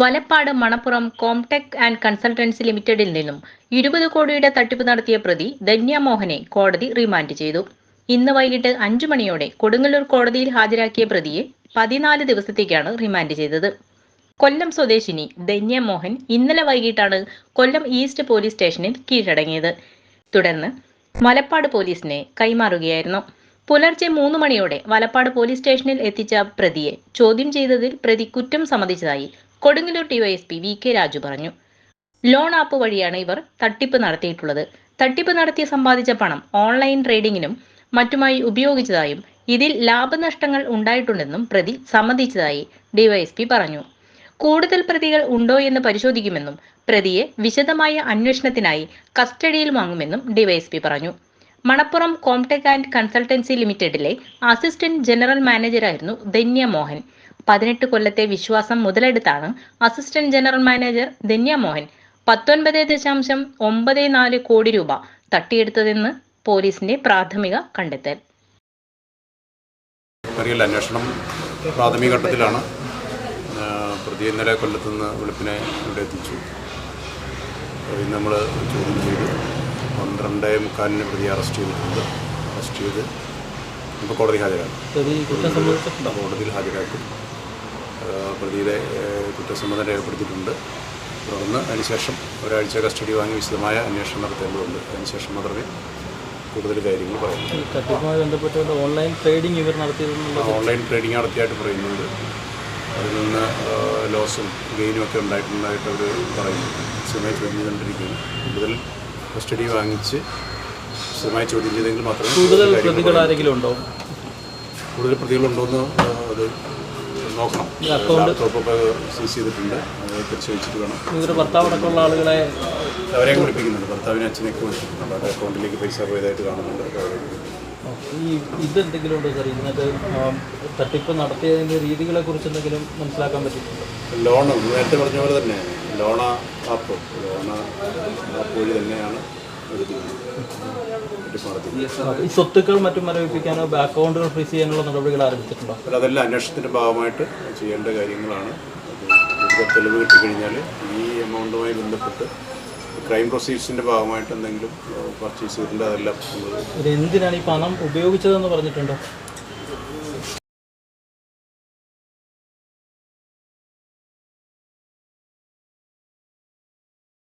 Valappad Manappuram Comtech and consultancy ലിമിറ്റഡിൽ നിന്നും ഇരുപത് കോടിയുടെ തട്ടിപ്പ് നടത്തിയ പ്രതി ധന്യ മോഹനെ കോടതി റിമാൻഡ് ചെയ്തു. ഇന്ന് വൈകിട്ട് അഞ്ചു മണിയോടെ കൊടുങ്ങല്ലൂർ കോടതിയിൽ ഹാജരാക്കിയ പ്രതിയെ പതിനാല് ദിവസത്തേക്കാണ് റിമാൻഡ് ചെയ്തത്. കൊല്ലം സ്വദേശിനി ധന്യ മോഹൻ ഇന്നലെ വൈകിട്ടാണ് കൊല്ലം ഈസ്റ്റ് പോലീസ് സ്റ്റേഷനിൽ കീഴടങ്ങിയത്. തുടർന്ന് മലപ്പാട് പോലീസിനെ കൈമാറുകയായിരുന്നു. പുലർച്ചെ മൂന്ന് മണിയോടെ വലപ്പാട് പോലീസ് സ്റ്റേഷനിൽ എത്തിച്ച പ്രതിയെ ചോദ്യം ചെയ്തതിൽ പ്രതി കുറ്റം സമ്മതിച്ചതായി Kodungallur DYSP V K Raju പറഞ്ഞു. ലോൺ ആപ്പ് വഴിയാണ് ഇവർ തട്ടിപ്പ് നടത്തിയിട്ടുള്ളത്. തട്ടിപ്പ് നടത്തി സമ്പാദിച്ച പണം ഓൺലൈൻ ട്രേഡിങ്ങിനും മറ്റുമായി ഉപയോഗിച്ചതായും ഇതിൽ ലാഭനഷ്ടങ്ങൾ ഉണ്ടായിട്ടുണ്ടെന്നും പ്രതി സമ്മതിച്ചതായി ഡിവൈഎസ്പി പറഞ്ഞു. കൂടുതൽ പ്രതികൾ ഉണ്ടോ എന്ന് പരിശോധിക്കുമെന്നും പ്രതിയെ വിശദമായ അന്വേഷണത്തിനായി കസ്റ്റഡിയിൽ വാങ്ങുമെന്നും ഡിവൈഎസ്പി പറഞ്ഞു. മണപ്പുറം കോംടെക് ആൻഡ് കൺസൾട്ടൻസി ലിമിറ്റഡിലെ അസിസ്റ്റന്റ് ജനറൽ മാനേജറായിരുന്നു ധന്യ മോഹൻ. പതിനെട്ട് കൊല്ലത്തെ വിശ്വാസം മുതലെടുത്താണ് assistant general manager Dhanya Mohan പത്തൊൻപത് ദശാംശം ഒമ്പത് നാല് കോടി രൂപ തട്ടിയെടുത്തതെന്ന് പോലീസിന്റെ പ്രാഥമിക കണ്ടെത്തൽ. അന്വേഷണം പ്രാഥമിക ഘട്ടത്തിലാണ്. പ്രതി ഇന്നലെ കൊല്ലത്തുനിന്ന് വെളുപ്പിനെ ഇവിടെ എത്തിച്ചു. നമ്മൾ ചോദ്യം ചെയ്തു. പന്ത്രണ്ടേ മുക്കാലിന് പ്രതി അറസ്റ്റ് ചെയ്തിട്ടുണ്ട്. അറസ്റ്റ് ചെയ്ത് ഇപ്പോൾ കോടതി ഹാജരാക്കും കോടതിയിൽ ഹാജരാക്കും. പ്രതിയുടെ കുറ്റസമ്മതം രേഖപ്പെടുത്തിയിട്ടുണ്ട്. തുടർന്ന് അതിനുശേഷം ഒരാഴ്ച കസ്റ്റഡി വാങ്ങി വിശദമായ അന്വേഷണം നടത്തേണ്ടതുണ്ട്. അതിനുശേഷം മാത്രമേ കൂടുതൽ കാര്യങ്ങൾ പറയുന്നുള്ളൂ. ഓൺലൈൻ ട്രേഡിംഗ് ഇവർ ഓൺലൈൻ ട്രേഡിംഗ് നടത്തിയായിട്ട് പറയുന്നുണ്ട്. അതിൽ നിന്ന് ലോസും ഗെയിനും ഒക്കെ ഉണ്ടായിട്ടുണ്ടായിട്ട് അവർ പറയുന്നു. സമയത്ത് ചെയ്തുകൊണ്ടിരിക്കുകയാണ് കൂടുതൽ കസ്റ്റഡി വാങ്ങിച്ച് വിശദമായി ചോദ്യം ചെയ്തെങ്കിൽ മാത്രമേ കൂടുതൽ പ്രതികൾ ആരെങ്കിലും ഉണ്ടോ? കൂടുതൽ പ്രതികളുണ്ടോയെന്ന് എന്ന് അത് നോക്കണം. ലാപ്ടോപ്പൊക്കെ സീസ് ചെയ്തിട്ടുണ്ട്. അത് പരിശോധിച്ചിട്ട് വേണം. നിങ്ങളുടെ ഭർത്താവ് അടക്കമുള്ള ആളുകളെ അവരെയും കുളിപ്പിക്കുന്നുണ്ട് ഭർത്താവിനെ അച്ഛനെയൊക്കെ കുളിപ്പിക്കുന്നുണ്ട് അവരുടെ അക്കൗണ്ടിലേക്ക് പൈസ പോയതായിട്ട് കാണുന്നുണ്ട്. ഈ ഇതെന്തെങ്കിലും ഉണ്ടോ സാർ? ഇന്നത്തെ തട്ടിപ്പ് നടത്തിയതിന്റെ രീതികളെ കുറിച്ച് എന്തെങ്കിലും മനസ്സിലാക്കാൻ പറ്റിയിട്ടുണ്ടോ? ലോൺ നേരത്തെ പറഞ്ഞ പോലെ തന്നെ ലോണ ആപ്പ് ലോണ ആപ്പ് വഴി തന്നെയാണ് ഈ സ്വത്തുക്കൾ മറ്റും മരവിപ്പിക്കാനോ അക്കൗണ്ടുകൾ ഫ്രീസ് ചെയ്യാനുള്ള നടപടികൾ ആരംഭിച്ചിട്ടുണ്ടോ? അല്ല അതെല്ലാം അന്വേഷണത്തിന്റെ ഭാഗമായിട്ട് ചെയ്യേണ്ട കാര്യങ്ങളാണ്. തെളിവ് കിട്ടിക്കഴിഞ്ഞാൽ ഈ എമൗണ്ടുമായി ബന്ധപ്പെട്ട് ക്രൈം പ്രൊസീഡ്സിന്റെ ഭാഗമായിട്ട് എന്തെങ്കിലും പർച്ചേസ് ചെയ്തിട്ടുണ്ട് അതെല്ലാം എന്തിനാണ് ഈ പണം ഉപയോഗിച്ചതെന്ന് പറഞ്ഞിട്ടുണ്ടോ?